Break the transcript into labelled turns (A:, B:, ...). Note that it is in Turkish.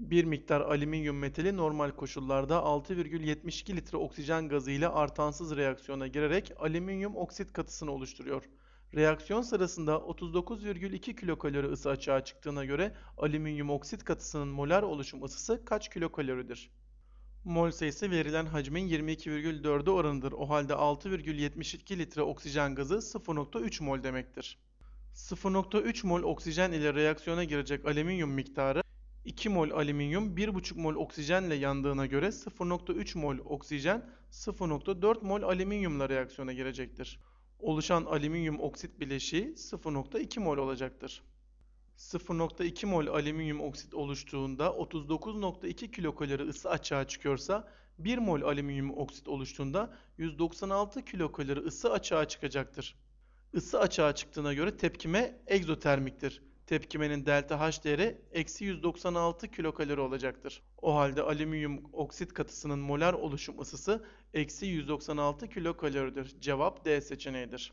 A: Bir miktar alüminyum metali normal koşullarda 6,72 litre oksijen gazı ile artansız reaksiyona girerek alüminyum oksit katısını oluşturuyor. Reaksiyon sırasında 39,2 kilokalori ısı açığa çıktığına göre alüminyum oksit katısının molar oluşum ısısı kaç kilokaloridir? Mol sayısı verilen hacmin 22,4'ü oranıdır. O halde 6,72 litre oksijen gazı 0,3 mol demektir. 0,3 mol oksijen ile reaksiyona girecek alüminyum miktarı 2 mol alüminyum 1,5 mol oksijenle yandığına göre 0,3 mol oksijen 0,4 mol alüminyumla reaksiyona girecektir. Oluşan alüminyum oksit bileşiği 0,2 mol olacaktır. 0,2 mol alüminyum oksit oluştuğunda 39,2 kilokalori ısı açığa çıkıyorsa 1 mol alüminyum oksit oluştuğunda 196 kilokalori ısı açığa çıkacaktır. Isı açığa çıktığına göre tepkime egzotermiktir. Tepkimenin delta H değeri eksi 196 kilokalori olacaktır. O halde alüminyum oksit katısının molar oluşum ısısı eksi 196 kilokaloridir. Cevap D seçeneğidir.